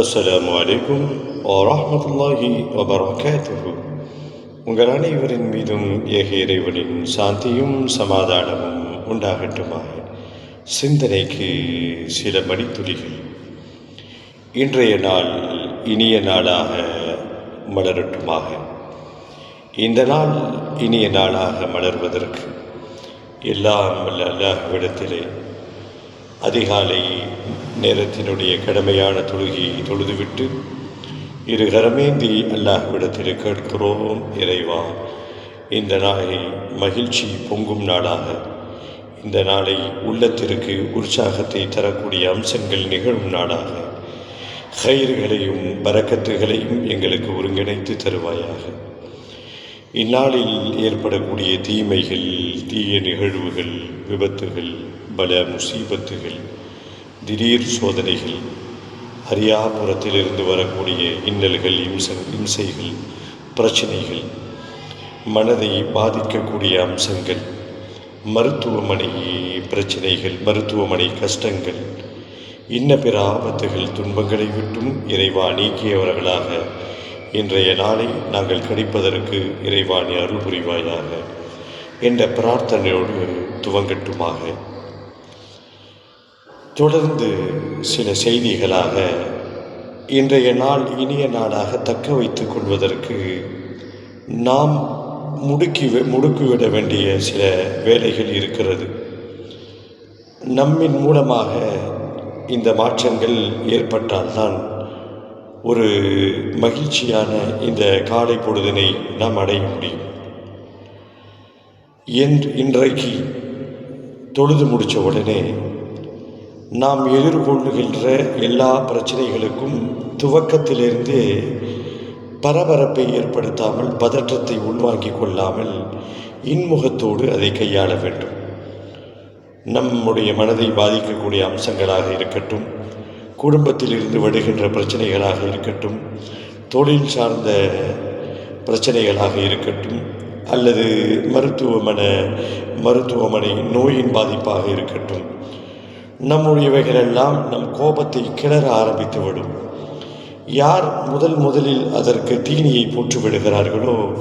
அஸ்லாம் அலைக்கும் வரமத்துல்லாஹி வபரகாத்து உங்கள் அனைவரின் மீதும் ஏக இறைவனின் சாந்தியும் சமாதானமும் உண்டாகட்டுமாக சிந்தனைக்கு சில மணித்துளிகள். இன்றைய நாள் இனிய நாளாக மலரட்டுமாக. இந்த நாள் இனிய நாளாக மலர்வதற்கு எல்லாம் வல்ல அல்லாஹ்விடத்திலே அதிகாலை நேரத்தினுடைய கடமையான தொழுகையை தொழுதுவிட்டு இரு கரமேந்தி அல்லாஹ்விடத்தில் கேட்கிறோம் இறைவா இந்த நாளை மகிழ்ச்சி பொங்கும் நாளாக. இந்த நாளை உள்ளத்திற்கு உற்சாகத்தை தரக்கூடிய அம்சங்கள் நிகழும் நாளாக. கயிறுகளையும் பறக்கத்துகளையும் எங்களுக்கு ஒருங்கிணைத்து தருவாயாக. இந்நாளில் ஏற்படக்கூடிய தீமைகள் தீய நிகழ்வுகள் விபத்துகள் பல முசீபத்துகள் திடீர் சோதனைகள் அரியாபுரத்திலிருந்து வரக்கூடிய இன்னல்கள் இம்ச இம்சைகள் பிரச்சனைகள் மனதை பாதிக்கக்கூடிய அம்சங்கள் மருத்துவமனை பிரச்சனைகள் மருத்துவமனை கஷ்டங்கள் இன்ன பிற ஆபத்துகள் துன்பங்களை விட்டும் இறைவா நீக்கியவர்களாக இன்றைய நாளை நாங்கள் கணிப்பதற்கு இறைவாணி அருள் புரிவாயாக. என்ற பிரார்த்தனையோடு துவங்கட்டுமாக. தொடர்ந்து சில செய்திகளாக இன்றைய நாள் இனிய நாளாக தக்க வைத்துக் கொள்வதற்கு நாம் முடுக்கி முடுக்கிவிட வேண்டிய சில வேலைகள் இருக்கிறது. நம்மின் மூலமாக இந்த மாற்றங்கள் ஏற்பட்டால்தான் ஒரு மகிழ்ச்சியான இந்த காலை பொழுதினை நாம் அடைய முடியும். என்று இன்றைக்கு தொழுது முடித்த உடனே நாம் எதிர்கொள்ளுகின்ற எல்லா பிரச்சனைகளுக்கும் துவக்கத்திலிருந்தே பரபரப்பை ஏற்படுத்தாமல் பதற்றத்தை உள்வாங்கி கொள்ளாமல் இன்முகத்தோடு அதை கையாள வேண்டும். நம்முடைய மனதை பாதிக்கக்கூடிய அம்சங்களாக இருக்கட்டும் குடும்பத்தில் இருந்து வருகின்ற பிரச்சனைகளாக இருக்கட்டும் தொழில் சார்ந்த பிரச்சனைகளாக இருக்கட்டும் அல்லது மருத்துவமனை மருத்துவமனை நோயின் பாதிப்பாக இருக்கட்டும் நம்முடையவைகளெல்லாம் நம் கோபத்தை கிளற ஆரம்பித்துவிடும். யார் முதல் முதலில் அதற்கு தீனியை போட்டு விடுகிறார்களோ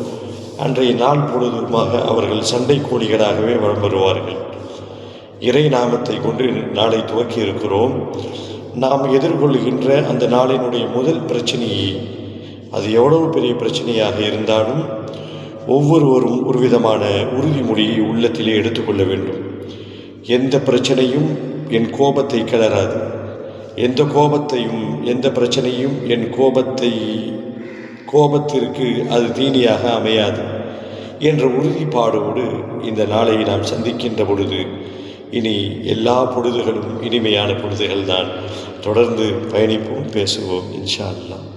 அன்றைய நாள் பொழுதுமாக அவர்கள் சண்டை கோழிகளாகவே வளம் வருவார்கள். இறை நாமத்தை கொண்டு நாளை துவக்கி இருக்கிறோம். நாம் எதிர்கொள்கின்ற அந்த நாளினுடைய முதல் பிரச்சனையை அது எவ்வளவு பெரிய பிரச்சனையாக இருந்தாலும் ஒவ்வொருவரும் ஒரு விதமான உறுதிமொழியை உள்ளத்திலே எடுத்துக்கொள்ள வேண்டும். எந்த பிரச்சனையும் என் கோபத்தை கிளறாது. எந்த கோபத்தையும் எந்த பிரச்சனையும் என் கோபத்தை கோபத்திற்கு அது தீனியாக அமையாது என்ற உறுதிப்பாடோடு இந்த நாளை நாம் சந்திக்கின்ற பொழுது இனி எல்லா பொழுதுகளும் இனிமையான பொழுதுகள் தான் தொடர்ந்து பயணிப்போம் பேசுவோம் இன்ஷா அல்லாஹ்.